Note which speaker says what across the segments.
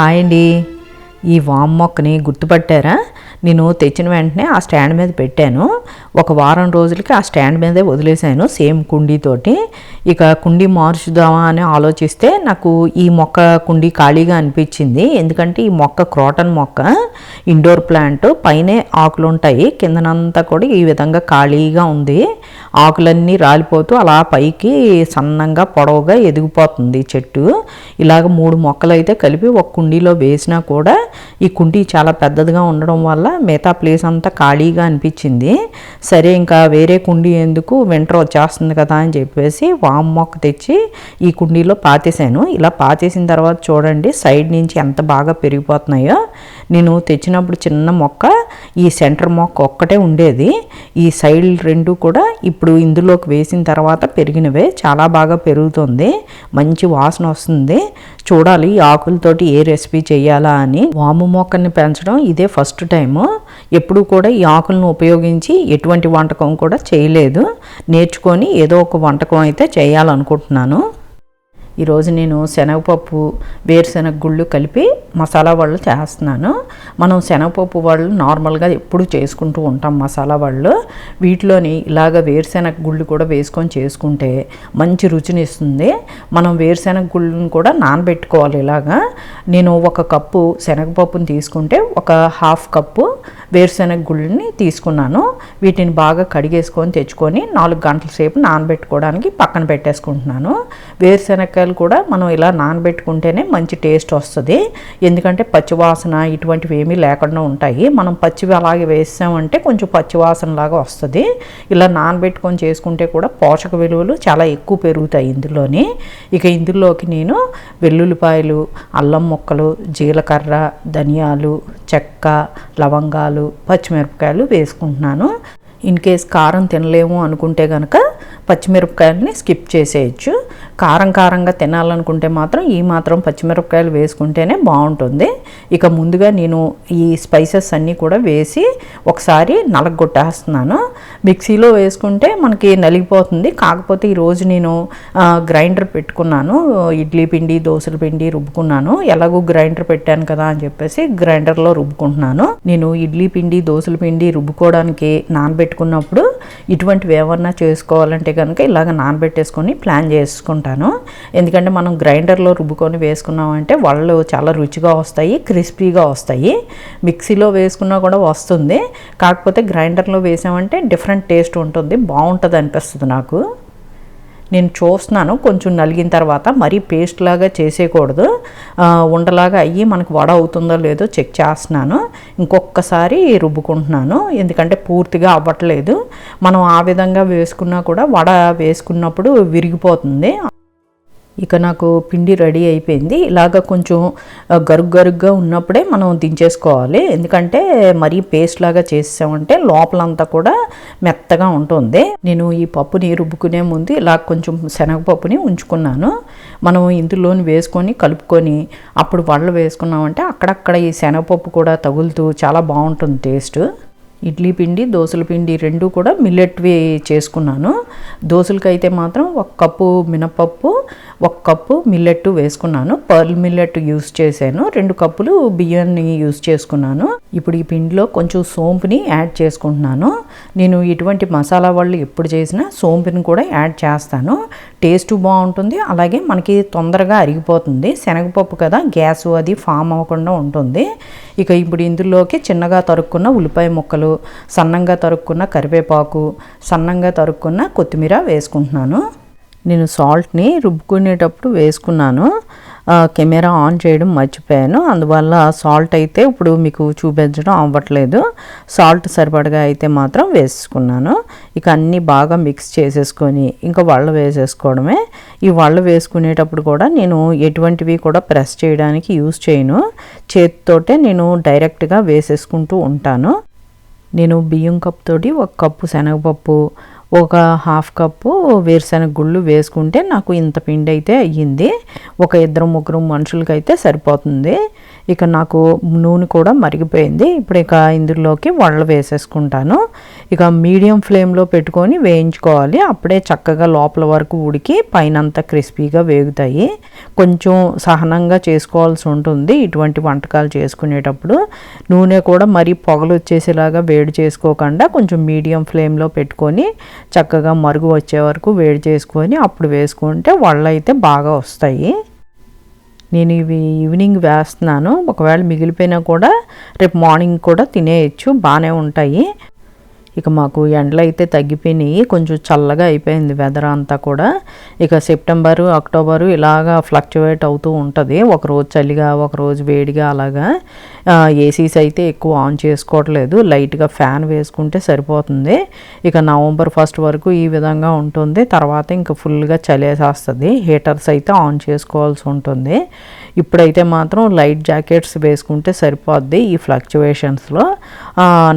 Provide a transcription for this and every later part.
Speaker 1: Hi అండి. ఈ వామ్ మొక్కని గుర్తుపట్టారా? నేను తెచ్చిన వెంటనే ఆ స్టాండ్ మీద పెట్టాను. ఒక వారం రోజులకి ఆ స్టాండ్ మీదే వదిలేశాను సేమ్ కుండీతోటి. ఇక కుండీ మార్చుదామా అని ఆలోచిస్తే నాకు ఈ మొక్క కుండీ ఖాళీగా అనిపించింది. ఎందుకంటే ఈ మొక్క క్రోటన్ మొక్క ఇండోర్ ప్లాంట్ పైనే ఆకులు ఉంటాయి కిందనంతా కూడా ఈ విధంగా ఖాళీగా ఉంది. ఆకులన్నీ రాలిపోతూ అలా పైకి సన్నంగా పొడవుగా ఎదిగిపోతుంది చెట్టు. ఇలాగ మూడు మొక్కలు అయితే కలిపి ఒక కుండీలో వేసినా కూడా ఈ కుండీ చాలా పెద్దదిగా ఉండడం వల్ల మిగతా ప్లేస్ అంతా ఖాళీగా అనిపించింది. సరే ఇంకా వేరే కుండీ ఎందుకు వింటర్ వచ్చేస్తుంది కదా అని చెప్పేసి వామ్ మొక్క తెచ్చి ఈ కుండీలో పాతేశాను. ఇలా పాతేసిన తర్వాత చూడండి సైడ్ నుంచి ఎంత బాగా పెరిగిపోతున్నాయో. నేను తెచ్చినప్పుడు చిన్న మొక్క ఈ సెంటర్ మొక్క ఒక్కటే ఉండేది. ఈ సైడ్ రెండు కూడా ఇప్పుడు ఇందులోకి వేసిన తర్వాత పెరిగినవే. చాలా బాగా పెరుగుతుంది. మంచి వాసన వస్తుంది. చూడాలి ఆకులతోటి ఏ రెసిపీ చేయాలా అని. వాము మొక్కని పెంచడం ఇదే ఫస్ట్ టైము. ఎప్పుడు కూడా ఈ ఆకులను ఉపయోగించి ఎటువంటి వంటకం కూడా చేయలేదు. నేర్చుకొని ఏదో ఒక వంటకం అయితే చేయాలనుకుంటున్నాను. ఈరోజు నేను శనగపప్పు వేరుశనగ గుళ్ళు కలిపి మసాలా వాళ్ళు చేస్తున్నాను. మనం శనగపప్పు వాళ్ళు నార్మల్గా ఎప్పుడు చేసుకుంటూ ఉంటాం మసాలా వాళ్ళు వీటిలోని ఇలాగ వేరుశనగ గుళ్ళు కూడా వేసుకొని చేసుకుంటే మంచి రుచిని ఇస్తుంది. మనం వేరుశనగ గుళ్ళను కూడా నానబెట్టుకోవాలి ఇలాగా. నేను ఒక కప్పు శనగపప్పుని తీసుకుంటే ఒక హాఫ్ కప్పు వేరుశనగ గుళ్ళని తీసుకున్నాను. వీటిని బాగా కడిగేసుకొని తెచ్చుకొని నాలుగు గంటల సేపు నానబెట్టుకోవడానికి పక్కన పెట్టేసుకుంటున్నాను. వేరుశనగకాయలు కూడా మనం ఇలా నానబెట్టుకుంటేనే మంచి టేస్ట్ వస్తుంది. ఎందుకంటే పచ్చివాసన ఇటువంటివి ఏమీ లేకుండా ఉంటాయి. మనం పచ్చివి అలాగే వేసామంటే కొంచెం పచ్చివాసన లాగా వస్తుంది. ఇలా నానబెట్టుకొని చేసుకుంటే కూడా పోషక విలువలు చాలా ఎక్కువ పెరుగుతాయి ఇందులోని. ఇక ఇందులోకి నేను వెల్లుల్లిపాయలు అల్లం ముక్కలు జీలకర్ర ధనియాలు చెక్క లవంగాలు పచ్చిమిరపకాయలు వేసుకుంటున్నాను. ఇన్ కేస్ కారం తినలేము అనుకుంటే కనుక పచ్చిమిరపకాయలని స్కిప్ చేసేయచ్చు. కారం కారంగా తినాలనుకుంటే మాత్రం ఈ మాత్రం పచ్చిమిరపకాయలు వేసుకుంటేనే బాగుంటుంది. ఇక ముందుగా నేను ఈ స్పైసెస్ అన్నీ కూడా వేసి ఒకసారి నలగొట్టేస్తున్నాను. మిక్సీలో వేసుకుంటే మనకి నలిగిపోతుంది. కాకపోతే ఈరోజు నేను గ్రైండర్ పెట్టుకున్నాను. ఇడ్లీ పిండి దోశల పిండి రుబ్బుకున్నాను. ఎలాగో గ్రైండర్ పెట్టాను కదా అని చెప్పేసి గ్రైండర్లో రుబ్బుకుంటున్నాను. నేను ఇడ్లీ పిండి దోశల పిండి రుబ్బుకోవడానికి నానబెట్టి నానబెట్టుకున్నప్పుడు ఇటువంటివి ఏమన్నా చేసుకోవాలంటే కనుక ఇలాగ నానబెట్టేసుకొని ప్లాన్ చేసుకుంటాను. ఎందుకంటే మనం గ్రైండర్లో రుబ్బుకొని వేసుకున్నామంటే వాళ్ళు చాలా రుచిగా వస్తాయి క్రిస్పీగా వస్తాయి. మిక్సీలో వేసుకున్నా కూడా వస్తుంది. కాకపోతే గ్రైండర్లో వేసామంటే డిఫరెంట్ టేస్ట్ ఉంటుంది బాగుంటుంది అనిపిస్తుంది నాకు. నేను చూస్తున్నాను. కొంచెం నలిగిన తర్వాత మరీ పేస్ట్ లాగా చేసేయకూడదు. ఉండలాగా అయ్యి మనకు వడ అవుతుందో లేదో చెక్ చేస్తున్నాను. ఇంకొకసారి రుబ్బుకుంటున్నాను. ఎందుకంటే పూర్తిగా అవ్వట్లేదు. మనం ఆ విధంగా వేసుకున్నా కూడా వడ వేసుకున్నప్పుడు విరిగిపోతుంది. ఇక నాకు పిండి రెడీ అయిపోయింది. ఇలాగ కొంచెం గరుగ్ గరుగ్గా ఉన్నప్పుడే మనం దించేసుకోవాలి. ఎందుకంటే మరీ పేస్ట్ లాగా చేసామంటే లోపలంతా కూడా మెత్తగా ఉంటుంది. నేను ఈ పప్పుని రుబ్బుకునే ముందు ఇలా కొంచెం శనగపప్పుని ఉంచుకున్నాను. మనం ఇందులోని వేసుకొని కలుపుకొని అప్పుడు వడలు వేసుకున్నామంటే అక్కడక్కడ ఈ శనగపప్పు కూడా తగులుతూ చాలా బాగుంటుంది టేస్ట్. ఇడ్లీ పిండి దోశల పిండి రెండు కూడా మిల్లెట్వి చేసుకున్నాను. దోశలకైతే మాత్రం ఒక కప్పు మినపప్పు ఒక కప్పు మిల్లెట్ వేసుకున్నాను. పర్ల్ మిల్లెట్ యూస్ చేశాను. రెండు కప్పులు బియ్యాన్ని యూస్ చేసుకున్నాను. ఇప్పుడు ఈ పిండిలో కొంచెం సోంపుని యాడ్ చేసుకుంటున్నాను. నేను ఇటువంటి మసాలా వాళ్ళు ఎప్పుడు చేసినా సోంపుని కూడా యాడ్ చేస్తాను. టేస్ట్ బాగుంటుంది అలాగే మనకి తొందరగా అరిగిపోతుంది. శనగపప్పు కదా గ్యాస్ అది ఫామ్ అవ్వకుండా ఉంటుంది. ఇక ఇప్పుడు ఇందులోకి చిన్నగా తరుక్కున్న ఉల్లిపాయ ముక్కలు సన్నంగా తరుక్కున్న కరివేపాకు సన్నంగా తరుక్కున్న కొత్తిమీర వేసుకుంటున్నాను. నేను సాల్ట్ని రుబ్బుకునేటప్పుడు వేసుకున్నాను. కెమెరా ఆన్ చేయడం మర్చిపోయాను. అందువల్ల సాల్ట్ అయితే ఇప్పుడు మీకు చూపించడం అవ్వట్లేదు. సాల్ట్ సరిపడగా అయితే మాత్రం వేసుకున్నాను ఇక అన్నీ బాగా మిక్స్ చేసేసుకొని ఇంకా వాళ్ళు వేసేసుకోవడమే. ఈ వాళ్ళు వేసుకునేటప్పుడు కూడా నేను ఎటువంటివి కూడా ప్రెస్ చేయడానికి యూస్ చేయను. చేతితోటే నేను డైరెక్ట్గా వేసేసుకుంటూ ఉంటాను. నేను బియ్యం కప్ తోటి ఒక కప్పు శనగపప్పు ఒక హాఫ్ కప్పు వేరుశనగ గుళ్ళు వేసుకుంటే నాకు ఇంత పిండి అయితే అయ్యింది. ఒక ఇద్దరు ముగ్గురు మనుషులకైతే సరిపోతుంది. ఇక నాకు నూనె కూడా మరిగిపోయింది. ఇప్పుడు ఇక ఇందులోకి వడలు వేసేసుకుంటాను. ఇక మీడియం ఫ్లేమ్లో పెట్టుకొని వేయించుకోవాలి. అప్పుడే చక్కగా లోపల వరకు ఉడికి పైన అంతా క్రిస్పీగా వేగుతాయి. కొంచెం సహనంగా చేసుకోవాల్సి ఉంటుంది ఇటువంటి వంటకాలు చేసుకునేటప్పుడు. నూనె కూడా మరీ పొగలు వచ్చేసేలాగా వేడి చేసుకోకుండా కొంచెం మీడియం ఫ్లేమ్లో పెట్టుకొని చక్కగా మరుగు వచ్చే వరకు వేడి చేసుకొని అప్పుడు వేసుకుంటే వాళ్ళు అయితే బాగా వస్తాయి. నేను ఇవి ఈవినింగ్ వేస్తున్నాను. ఒకవేళ మిగిలిపోయినా కూడా రేపు మార్నింగ్ కూడా తినేయచ్చు. బాగానే ఉంటాయి. ఇక మాకు ఎండలు అయితే తగ్గిపోయినాయి. కొంచెం చల్లగా అయిపోయింది వెదర్ అంతా కూడా. ఇక సెప్టెంబరు అక్టోబరు ఇలాగా ఫ్లక్చువేట్ అవుతూ ఉంటుంది. ఒకరోజు చలిగా ఒకరోజు వేడిగా అలాగా. ఏసీస్ అయితే ఎక్కువ ఆన్ చేసుకోవట్లేదు. లైట్గా ఫ్యాన్ వేసుకుంటే సరిపోతుంది. ఇక నవంబర్ ఫస్ట్ వరకు ఈ విధంగా ఉంటుంది. తర్వాత ఇంకా ఫుల్గా చలేసేస్తుంది హీటర్స్ అయితే ఆన్ చేసుకోవాల్సి ఉంటుంది. ఇప్పుడైతే మాత్రం లైట్ జాకెట్స్ వేసుకుంటే సరిపోద్ది ఈ ఫ్లక్చువేషన్స్లో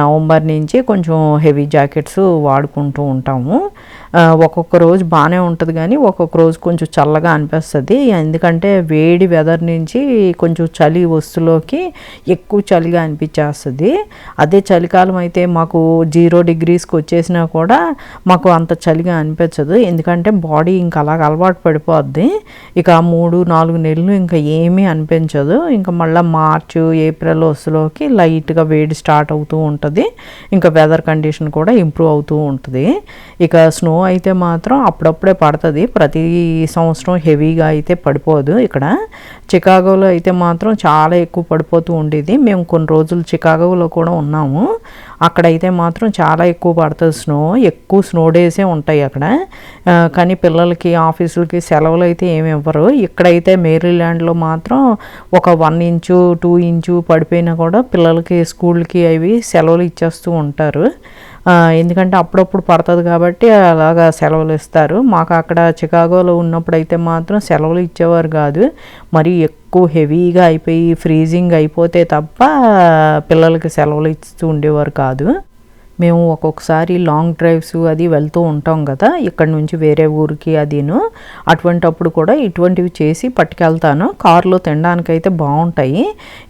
Speaker 1: నవంబర్ నుంచి కొంచెం హెవీ జాకెట్స్ వాడుకుంటూ ఉంటాము. ఒక్కొక్క రోజు బాగానే ఉంటుంది కానీ ఒక్కొక్క రోజు కొంచెం చల్లగా అనిపిస్తుంది. ఎందుకంటే వేడి వెదర్ నుంచి కొంచెం చలి వస్తులోకి ఎక్కువ చలిగా అనిపించేస్తుంది. అదే చలికాలం అయితే మాకు జీరో డిగ్రీస్కి వచ్చేసినా కూడా మాకు అంత చలిగా అనిపించదు. ఎందుకంటే బాడీ ఇంకా అలాగ అలవాటు పడిపోద్ది. ఇక మూడు నాలుగు నెలలు ఇంకా ఏమీ అనిపించదు. ఇంకా మళ్ళీ మార్చు ఏప్రిల్ వస్తులోకి లైట్గా వేడి స్టార్ట్ అవుతూ ఉంటుంది. ఇంకా వెదర్ కండిషన్ కూడా ఇంప్రూవ్ అవుతూ ఉంటుంది. ఇక స్నో స్నో అయితే మాత్రం అప్పుడప్పుడే పడుతుంది. ప్రతి సంవత్సరం హెవీగా అయితే పడిపోదు ఇక్కడ. చికాగోలో అయితే మాత్రం చాలా ఎక్కువ పడిపోతూ ఉండేది. మేము కొన్ని రోజులు చికాగోలో కూడా ఉన్నాము. అక్కడైతే మాత్రం చాలా ఎక్కువ పడుతుంది స్నో. ఎక్కువ స్నో డేసే ఉంటాయి అక్కడ. కానీ పిల్లలకి ఆఫీసులకి సెలవులు అయితే ఏమి ఇవ్వరు. ఇక్కడైతే మేరీల్యాండ్లో మాత్రం ఒక వన్ ఇంచు టూ ఇంచు పడిపోయినా కూడా పిల్లలకి స్కూల్కి అవి సెలవులు ఇచ్చేస్తూ ఉంటారు. ఎందుకంటే అప్పుడప్పుడు పడుతుంది కాబట్టి అలాగా సెలవులు ఇస్తారు. మాకు అక్కడ చికాగోలో ఉన్నప్పుడు అయితే మాత్రం సెలవులు ఇచ్చేవారు కాదు. మరి ఎక్కువ హెవీగా అయిపోయి ఫ్రీజింగ్ అయిపోతే తప్ప పిల్లలకి సెలవులు ఇస్తూ ఉండేవారు కాదు. మేము ఒక్కొక్కసారి లాంగ్ డ్రైవ్స్ అది వెళ్తూ ఉంటాం కదా ఇక్కడ నుంచి వేరే ఊరికి అదిను. అటువంటప్పుడు కూడా ఇటువంటివి చేసి పట్టుకెళ్తాను. కారులో తినడానికి అయితే బాగుంటాయి.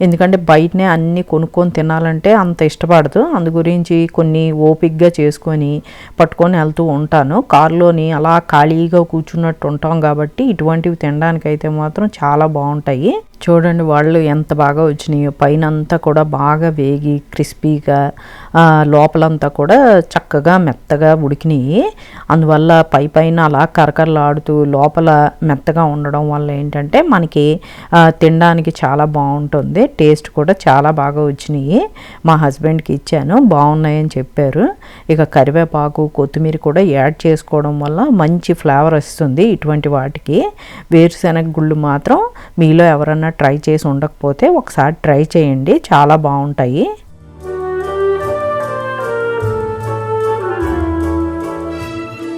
Speaker 1: ఎందుకంటే బయటనే అన్నీ కొనుక్కొని తినాలంటే అంత ఇష్టపడదు. అందు గురించి కొన్ని ఓపిక్గా చేసుకొని పట్టుకొని వెళ్తూ ఉంటాను. కారులోని అలా ఖాళీగా కూర్చున్నట్టు ఉంటాం కాబట్టి ఇటువంటివి తినడానికి అయితే మాత్రం చాలా బాగుంటాయి. చూడండి వాళ్ళు ఎంత బాగా వచ్చినాయో. పైన అంతా కూడా బాగా వేగి క్రిస్పీగా లోపలంతా అంతా కూడా చక్కగా మెత్తగా ఉడికినాయి. అందువల్ల పై పైన అలా కరకరలాడుతూ లోపల మెత్తగా ఉండడం వల్ల ఏంటంటే మనకి తినడానికి చాలా బాగుంటుంది. టేస్ట్ కూడా చాలా బాగా వచ్చినాయి. మా హస్బెండ్కి ఇచ్చాను. బాగున్నాయని చెప్పారు. ఇక కరివేపాకు కొత్తిమీర కూడా యాడ్ చేసుకోవడం వల్ల మంచి ఫ్లేవర్ వస్తుంది ఇటువంటి వాటికి. వేరుశెనగ గుళ్ళు మాత్రం మీలో ఎవరన్నా ట్రై చేసి ఉండకపోతే ఒకసారి ట్రై చేయండి. చాలా బాగుంటాయి.